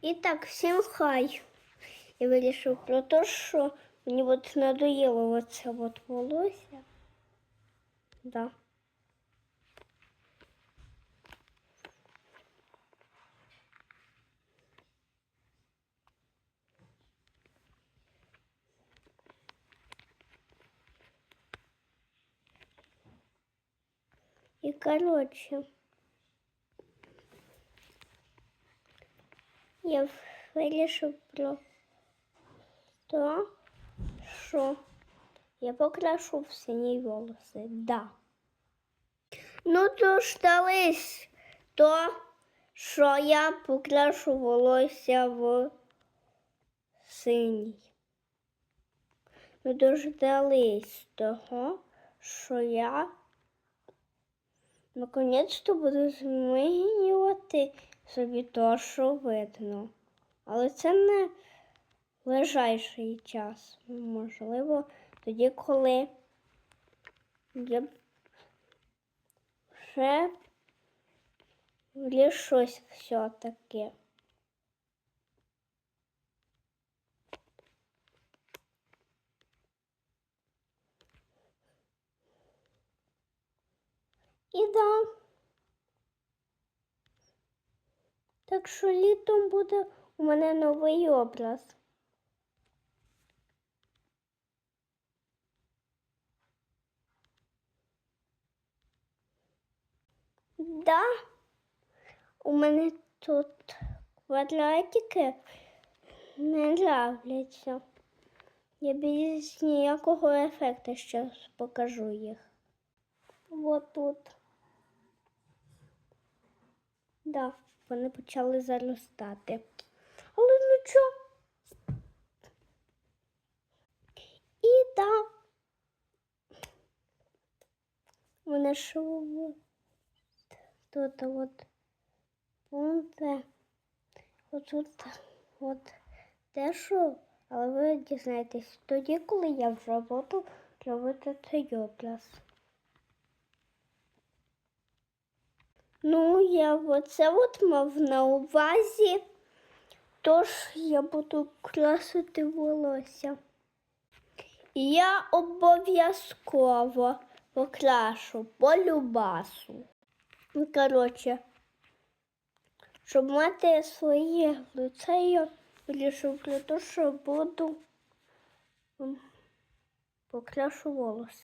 І так, всім хай. Я вирішив про те, що мені от надоїло оце от волосся. Да. І коротше. Я вирішив про те, що я покрашу в сині волоси. Да. Ну, то ж дались то, що я покрашу волосся в синій. Ну, дождались того, що я наконець-то буду змінювати собі то, що видно. Але це не ближайший час. Можливо, тоді, коли я вже влішусь все-таки. І да. Так що літом буде у мене новий образ. Да, у мене тут квадратики не нравляться. Я без ніякого ефекту зараз покажу їх. Вот тут. Да, вони почали заростати. Але нічого. І да. Вони от тут от пункти. Отут от що, але ви дізнаєтесь тоді, коли я вже буду робити цей образ. Ну, я оце от мав на увазі, тож я буду красити волосся. Я обов'язково покрашу по любасу. Ну, коротше, щоб мати своє лице, я вирішив про те, що буду покрашу волосся.